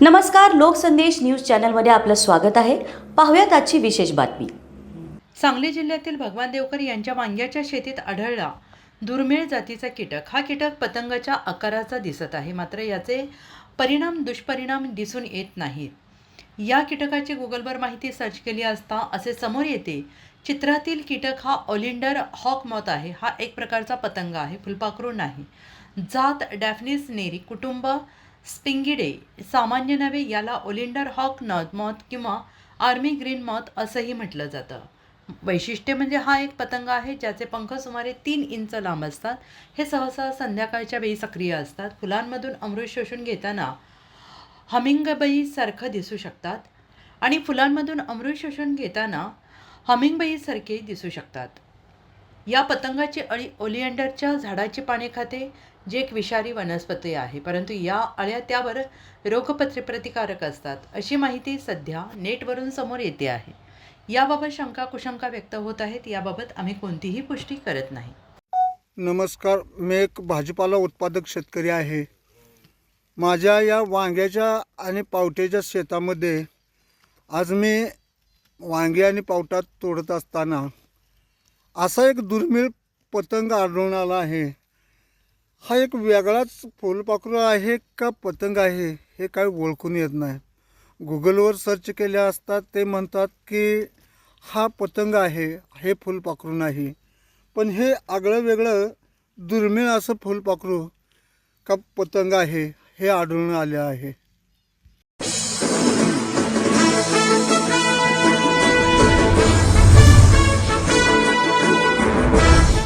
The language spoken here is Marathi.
नमस्कार लोकसंदेश न्यूज चॅनलमध्ये आपलं स्वागत आहे. पाहूयात आजची विशेष बातमी. सांगली जिल्ह्यातील भगवान देवकर यांच्या वांग्याच्या शेतीत आढळला. दुर्मिळ जातीचा कीटक. हा कीटक पतंगाच्या आकाराचा दिसत आहे. मात्र याचे परिणाम दुष्परिणाम दिसून येत नाहीत. या कीटकाची गुगलवर माहिती सर्च केली असता असे समोर येते चित्रातील कीटक हा ऑलिंडर हॉक मॉत आहे. हा एक प्रकारचा पतंग आहे. फुलपाखरू नाही. जात डॅफनिस नेरी कुटुंब स्पिंगिडे सामान्य नव्हे याला ओलिंडर हॉक नॉथ मॉथ किंवा आर्मी ग्रीन मॉथ असंही म्हटलं जातं. वैशिष्ट्य म्हणजे हा एक पतंग आहे ज्याचे पंख सुमारे तीन इंच लांब असतात. हे सहसा संध्याकाळच्या वेळी सक्रिय असतात. फुलांमधून अमृत शोषून घेताना हमिंगबईसारखं दिसू शकतात. आणि फुलांमधून अमृत शोषून घेताना हमिंगबईसारखे दिसू शकतात. या पतंगाची अळी ओलिएंडरच्या झाडाची पाने खाते जे एक विषारी वनस्पती आहे. परंतु या अळ्या त्यावर रोगपत्रे प्रतिकारक असतात अशी माहिती सध्या नेटवरून समोर येते आहे. याबाबत शंका कुशंका व्यक्त होत आहेत. याबाबत आम्ही कोणतीही पुष्टी करत नाही. नमस्कार. मी एक भाजीपाला उत्पादक शेतकरी आहे. माझ्या या वांग्याच्या आणि पावट्याच्या शेतामध्ये आज मी वांगे आणि पावटा तोडत असताना असा एक दुर्मिळ पतंग आढळून आला आहे. हा एक वेगळाच फुलपाखरू आहे का पतंग आहे हे काय ओळखून येत नाही. गुगलवर सर्च केले असतात ते म्हणतात की हा पतंग आहे हे फुलपाखरू नाही. पण हे आगळं वेगळं दुर्मिळ असं फुलपाखरू का पतंग आहे हे आढळून आले आहे.